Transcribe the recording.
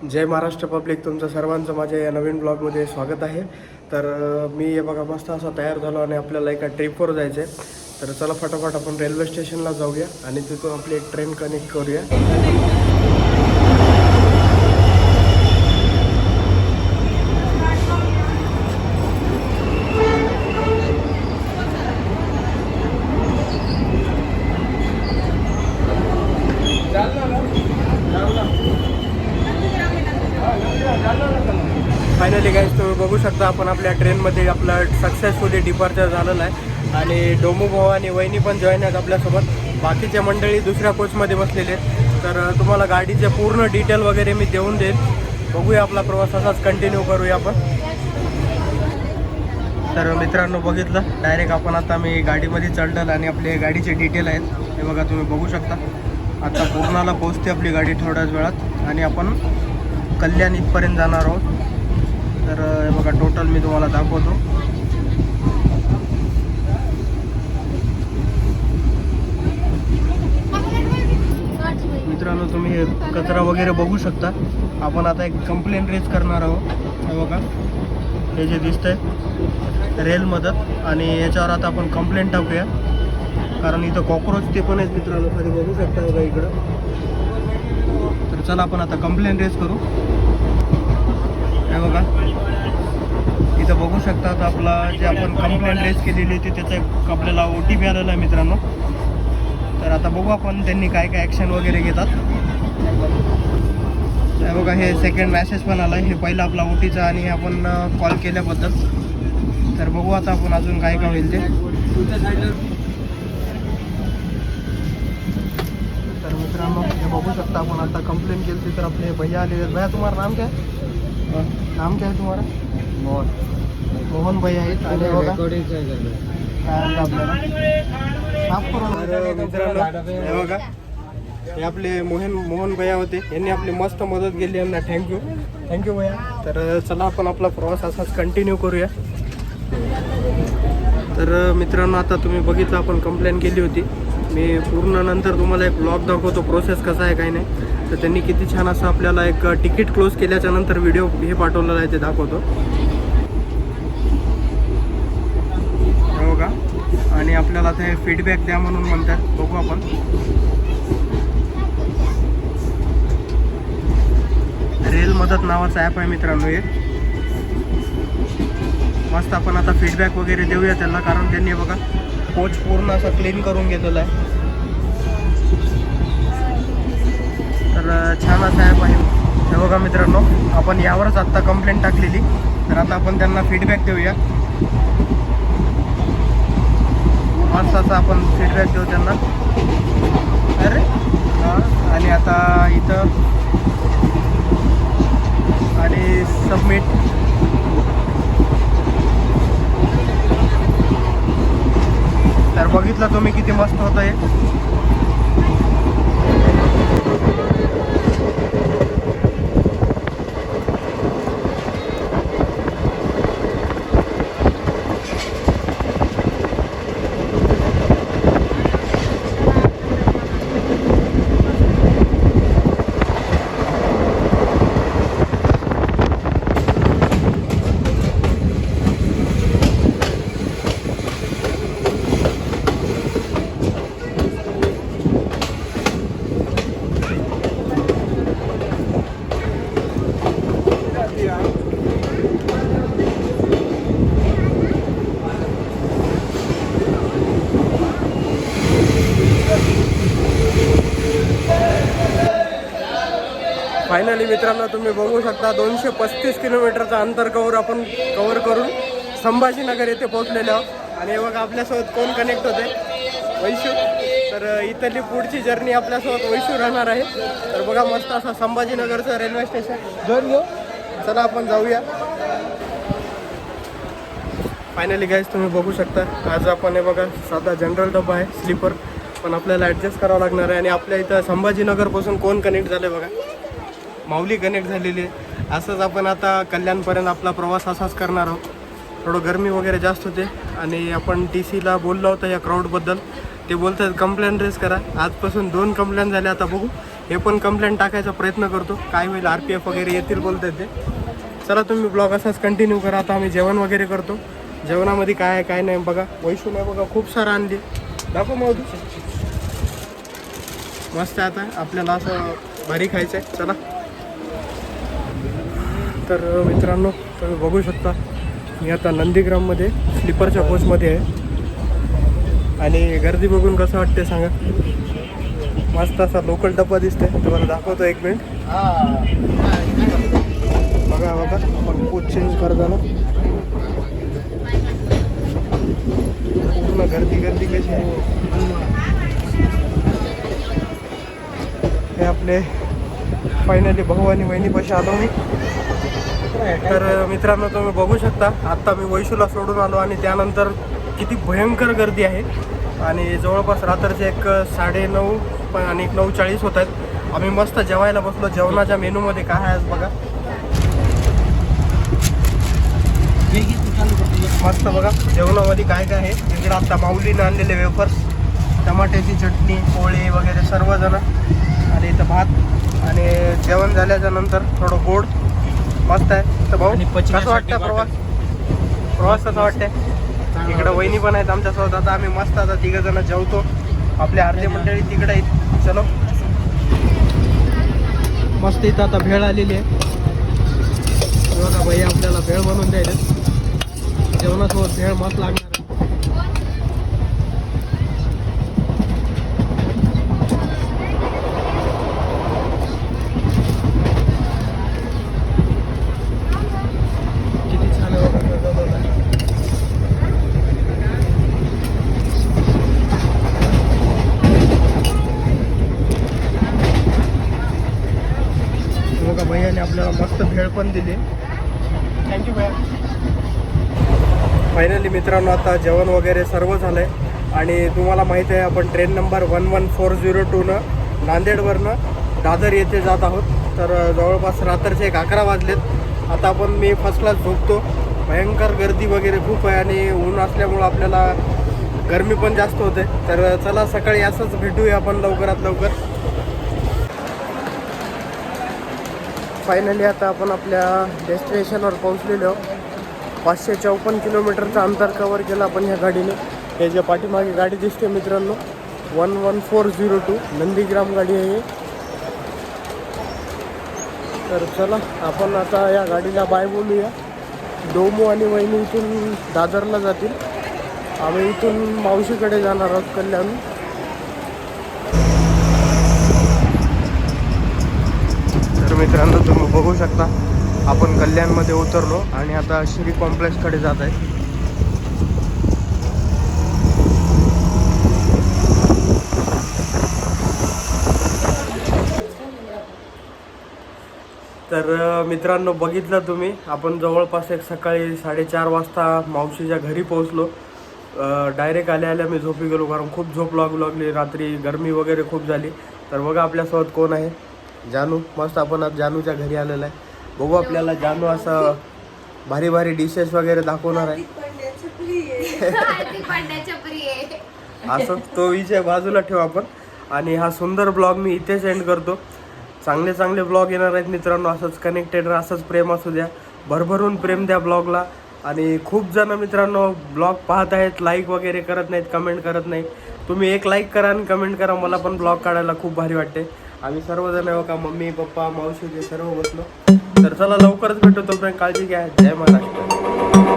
जय Maharashtra public तुमचं सर्वांचं माझ्या या नवीन ब्लॉगमध्ये स्वागत आहे. तर मी हे बघा मस्त असा तयार झालो आणि आपल्याला एका ट्रिपवर जायचं आहे तर चला फटाफट आपण रेल्वे स्टेशनला जाऊया आणि तिथून आपली एक ट्रेन कनेक्ट करूया फायनली गाईज तुम्ही बघू शकता आपण आपल्या ट्रेनमध्ये आपला सक्सेसफुली डिपार्चर झालेला आहे. आणि डोमू भाऊ आणि वहिनी पण जॉईन आहेत आपल्यासोबत. बाकीच्या मंडळी दुसऱ्या कोचमध्ये बसलेले आहेत. तर तुम्हाला गाडीचे पूर्ण डिटेल वगैरे मी देऊन देईल बघूया आपला प्रवास असाच कंटिन्यू करूया आपण. तर मित्रांनो बघितलं? डायरेक्ट आपण आता मी गाडीमध्ये चढलं आणि आपले गाडीचे डिटेल आहेत. हे बघा तुम्ही बघू शकता. आता पूर्णाला पोहोचते आपली गाडी थोड्याच वेळात. आणि आपण कल्याण इथपर्यंत जाणार आहोत. तर हे बघा टोटल मी तुम्हाला दाखवतो. मित्रांनो तुम्ही हे कचरा वगैरे बघू शकता. आपण आता एक कंप्लेंट रेज करणार आहोत. हे बघा हे जे दिसतंय रेल मदत. आणि याच्यावर आता आपण कंप्लेंट टाकूया. कारण इथं कॉक्रोच ते पण आहेत मित्रांनो खाली बघू शकता बघा इकडं. तर चला आपण आता कंप्लेंट रेज करू. हे बघा. इथं बघू शकतात आपला जे आपण कंप्लेंट रेज केलेली होती त्याचा एक आपल्याला ओ टी पी आलेला आहे मित्रांनो. तर आता बघू आपण त्यांनी काय काय ॲक्शन वगैरे घेतात. हे बघा हे सेकंड मॅसेज पण आला. हे पहिलं आपला ओ टीचा आणि आपण कॉल केल्याबद्दल. तर बघू आता आपण अजून काय काय होईल ते. तर मित्रांनो हे बघू शकता आपण आता कंप्लेंट केली तर आपले भैया आले भैया तुम्हाला नाम काय? नाम क्या है तुम्हारा? मोहन। मोहन भैया आहेत आणि हे? बघा काय आपल्याला करून मित्रांनो हे बघा हे आपले मोहन मोहन भैया होते. यांनी आपली मस्त मदत केली यांना. थँक्यू थँक्यू भैया. तर चला आपण आपला प्रवास असाच कंटिन्यू करूया. तर मित्रांनो आता तुम्ही बघितलं आपण कंप्लेंट केली होती. मी पूर्ण नंतर तुम्हाला एक ब्लॉग दाखवतो. प्रोसेस कसा आहे काही नाही. तर त्यांनी किती छान असं आपल्याला एक तिकीट क्लोज केल्याच्यानंतर व्हिडिओ हे पाठवलेला आहे ते दाखवतो. हो का? आणि आपल्याला ते फीडबॅक द्या म्हणून म्हणतात. बघू आपण. रेल मदत नावाचा ॲप आहे मित्रांनो हे. मस्त आपण आता फीडबॅक वगैरे देऊया त्यांना कारण त्यांनी बघा कोच पूर्ण असं क्लीन करून घेतलेला आहे. तर छान असा ॲप आहे. हे बघा मित्रांनो आपण यावरच आत्ता कंप्लेंट टाकलेली. तर आता आपण त्यांना फीडबॅक देऊया. मस्त आपण फीडबॅक देऊ त्यांना. अरे हां आणि आता इथं आणि सबमिट तर बघितलं तुम्ही किती मस्त होतं हे फायनली मित्रांनो तुम्ही बघू शकता दोनशे पस्तीस किलोमीटरचं अंतर कवर आपण कवर करून संभाजीनगर येथे पोहोचलेलो आहोत. आणि बघा आपल्यासोबत कोण कनेक्ट होते वैशू. तर इथली पुढची जर्नी आपल्यासोबत वैशू राहणार आहे. तर बघा मस्त असा संभाजीनगरचं रेल्वे स्टेशन घेऊन घेऊ चला आपण जाऊया. फायनली गाईज तुम्ही बघू शकता. आज आपण हे बघा साधा जनरल डबा आहे स्लीपर पण आपल्याला ॲडजस्ट करावं लागणार आहे. आणि आपल्या इथं संभाजीनगरपासून कोण कनेक्ट झाले बघा. माऊली कनेक्ट झालेली आहे असंच आपण आता कल्याणपर्यंत आपला प्रवास असाच करणार आहोत. थोडं गरमी वगैरे जास्त होते आणि आपण टी सीला बोललो होतं या क्राऊडबद्दल ते बोलतात कंप्लेंट रेस करा. आजपासून दोन कंप्लेंट झाल्या आता बघू. हे पण कंप्लेंट टाकायचा प्रयत्न करतो. काय होईल आर पी एफ वगैरे येतील बोलतात ते. चला तुम्ही ब्लॉग असाच कंटिन्यू करा. आता आम्ही जेवण वगैरे करतो. जेवणामध्ये काय आहे काय नाही बघा. वैशू नाही बघा खूप सारं आणली. दाखव मग मस्त आहे आता. आपल्याला असं भारी खायचं आहे चला. तर मित्रांनो तुम्ही बघू शकता मी आता नंदीग्राममध्ये स्लीपरच्या कोचमध्ये आहे. आणि गर्दी बघून कसं वाटते सांगा? मस्त असा लोकल डब्बा दिसतोय. तुम्हाला दाखवतो एक मिनिट बघा बघा आपण कोच चेंज करताना. पूर्ण गर्दी गर्दी कशी आहे. हे आपले फायनली भाऊ आणि बहिणीपाशी आलो मी. तर मित्रांनो तुम्ही बघू शकता. आत्ता मी वैशूला सोडून आलो आणि त्यानंतर किती भयंकर गर्दी आहे. आणि जवळपास रात्रीचे एक साडेनऊ प- आणि एक नऊ चाळीस होत आहेत. आम्ही मस्त जेवायला बसलो. जेवणाच्या मेनूमध्ये काय आहे आज बघा. मस्त बघा. जेवणामध्ये काय काय आहे? तिकडे आत्ता माऊलीनं आणलेले वेफर्स. टमाट्याची चटणी पोळी वगैरे सर्वजण. आणि इथं भात. आणि जेवण झाल्याच्यानंतर थोडं गोड. मस्त आहे. तर भाऊ कसं वाटतं प्रवास? प्रवास कसं वाटतंय? इकडं वहिनी पण आहेत आमच्यासोबत. आता आम्ही मस्त आता तिघ जण जेवतो. आपले अर्धे मंडळी तिकडे आहेत. चलो. मस्त इथं आता भेळ आलेली आहे. बघा भाई आपल्याला भेळ बनवून द्यायला जेवणासोबत भेळ मस्त लागणार आहे. किती छान आहे बघा सजवलेलं आहे. बघा भैयाने आपल्याला मस्त भेळ पण दिली. थँक्यू भैया फायनली मित्रांनो आता जेवण वगैरे सर्व झालंय. आणि तुम्हाला माहिती आहे आपण train number one one four zero टूनं नांदेडवरनं दादर येथे जात आहोत. तर जवळपास रात्रीचे एक अकरा वाजलेत. आता आपण मी फर्स्ट क्लास झोपतो. भयंकर गर्दी वगैरे खूप आहे आणि ऊन असल्यामुळं आपल्याला गरमी पण जास्त होते. तर चला सकाळी असंच भेटूया आपण लवकरात लवकर. फायनली आता आपण आपल्या डेस्टिनेशनवर पोहोचलेलो. पाचशे चौपन्न किलोमीटरचा अंतर कवर केलं आपण ह्या गाडीने. हे जे पाठीमागे गाडी दिसते मित्रांनो one one four zero two Nandigram गाडी आहे तर चला आपण आता या गाडीला बाय बोलूया. डोमू आणि वहिनी इथून दादरला जातील. आम्ही इथून मावशीकडे जाणार आहोत कल्याण. मित्रांनो तुम्ही बघू शकता. आपण कल्याणमध्ये उतरलो आणि आता श्री कॉम्प्लेक्सकडे जात आहे. तर मित्रांनो बघितलं तुम्ही. आपण जवळपास एक सकाळी साडेचार वाजता मावशीच्या घरी पोहोचलो. डायरेक्ट आल्या आल्या मी झोपी गेलो कारण खूप झोप लागू लागली. रात्री गरमी वगैरे खूप झाली. तर बघा आपल्यासोबत कोण आहे. जानू मस्त आपण आज जानूच्या घरी आलेला आहे. बघू आपल्याला जानू असं भारी भारी डिशेस वगैरे दाखवणार आहे. असं तो विषय बाजूला ठेवू आपण. आणि हा सुंदर ब्लॉग मी इथेच एंड करतो. चांगले चांगले ब्लॉग येणार आहेत मित्रांनो असंच कनेक्टेड राहा असंच प्रेम असू द्या. भरभरून प्रेम द्या ब्लॉगला आणि खूप जण मित्रांनो ब्लॉग पाहत आहेत लाईक वगैरे करत नाहीत कमेंट करत नाही तुम्ही एक लाईक करा आणि कमेंट करा मला पण ब्लॉग काढायला खूप भारी वाटते. आम्ही सर्वजण हो का मम्मी पप्पा मावशी जे सर्व बसलो. तर चला लवकरच भेटू तोपर्यंत काळजी घ्या. जय महाराष्ट्र.